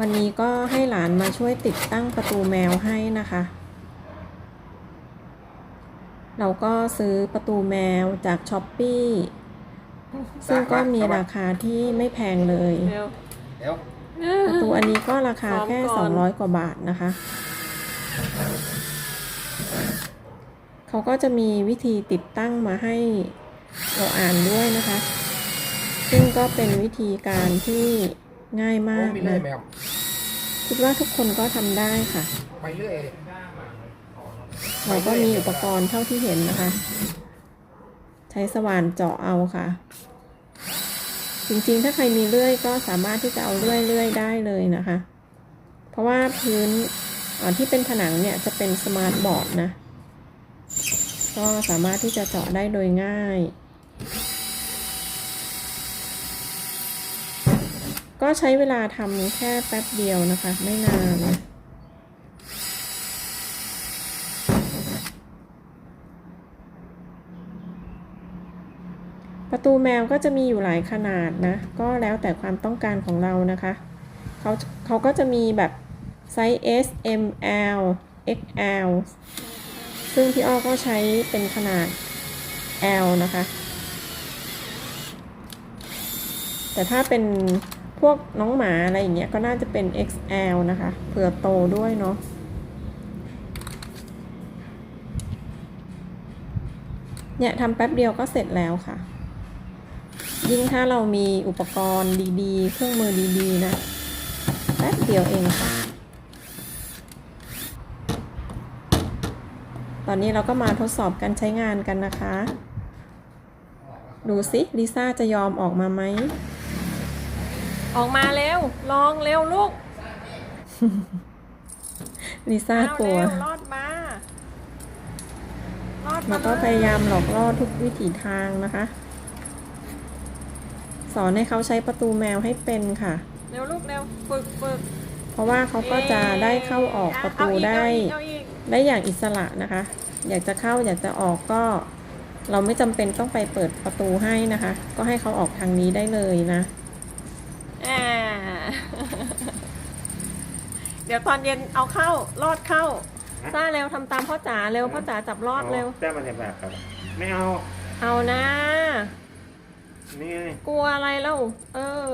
วันนี้ก็ให้หลานมาช่วยติดตั้งประตูแมวให้นะคะ เราก็ซื้อประตูแมวจากช้อปปี้ซึ่งก็มีราคาที่ไม่แพงเลยเร็วเดี๋ยวประตูอันนี้ก็ราคาแค่ซ้อมก่อน200 กว่าบาทนะคะ เขาก็จะมีวิธีติดตั้งมาให้เราอ่านด้วยนะคะ ซึ่งก็เป็นวิธีการที่ ง่ายโอ้มากมีเรื่อยนะแมวคิดว่าทุกคนก็ทำได้ค่ะ ไปเรื่อยเราก็มีอุปกรณ์เท่าที่เห็นนะคะ ใช้สว่านเจาะเอาค่ะ จริงๆ ถ้าใครมีเลื่อยก็สามารถที่จะเอาเลื่อยเลื่อยได้เลยนะคะ เพราะว่าพื้นอ่าที่เป็นผนังเนี่ยจะเป็นสมาร์ทบอร์ดนะ ก็สามารถที่จะเจาะได้โดยง่าย ก็ใช้เวลาทำแค่แป๊บเดียวนะคะ ไม่นานประตูแมวก็จะมีอยู่หลายขนาดนะ ก็แล้วแต่ความต้องการของเรานะคะเขาเขาก็จะมีแบบไซส์ S M L XL ซึ่งพี่อ้อก็ใช้เป็นขนาด L นะคะ แต่ถ้าเป็น วกน้องหมาอะไรอย่างเงี้ยก็น่าจะเป็น XL นะคะเผื่อโตด้วยเนาะเนี่ยทำแป๊บเดียวก็เสร็จแล้วค่ะ ยิ่งถ้าเรามีอุปกรณ์ดีๆ เครื่องมือดีๆ นะ แป๊บเดียวเองค่ะ ตอนนี้เราก็มาทดสอบการใช้งานกันนะคะ ดูสิลิซ่าจะยอมออกมาไหม ออกมาเร็ว ลองเร็วลูกลิซ่าเอากลัวเร็วรอดมารอดมาเราก็พยายามหลอกล่อทุกวิถีทางนะคะ สอนให้เขาใช้ประตูแมวให้เป็นค่ะ เร็วลูกเร็วฝึกฝึกเพราะว่าเขาก็จะได้เข้าออกประตูเอาอีกได้เอาอีกเอาอีกได้อย่างอิสระนะคะ อยากจะเข้าอยากจะออกก็ เราไม่จำเป็นต้องไปเปิดประตูให้นะคะ ก็ให้เขาออกทางนี้ได้เลยนะ อ่า เดี๋ยวตอนเย็นเอาเข้า รอดเข้าซ่าเร็วทำตามพ่อจ๋าเร็วพ่อจ๋าจับรอดเร็วแจ้งมาในแบบครับไม่เอา เอานะ นี่ไงกลัวอะไรเล่าเออ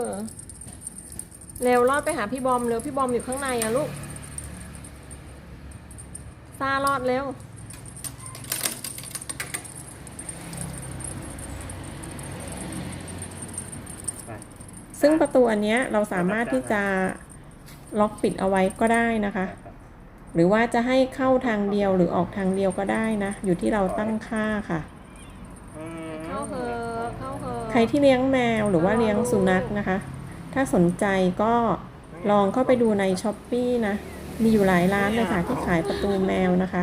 เร็วรอดไปหาพี่บอมเร็วพี่บอมอยู่ข้างในอะลูกซ่ารอดเร็ว ไปซึ่งประตูอันเนี้ยเราสามารถที่จะ ล็อกปิดเอาไว้ก็ได้นะคะ หรือว่าจะให้เข้าทางเดียวหรือออกทางเดียวก็ได้นะ อยู่ที่เราตั้งค่าค่ะอืมเข้าเหอะเข้าเหอะใครที่เลี้ยงแมวหรือว่าเลี้ยงสุนัขนะคะ ถ้าสนใจก็ลองเข้าไปดูในช้อปปีนะ มีอยู่หลายร้านเลยค่ะที่ขายประตูแมวนะคะ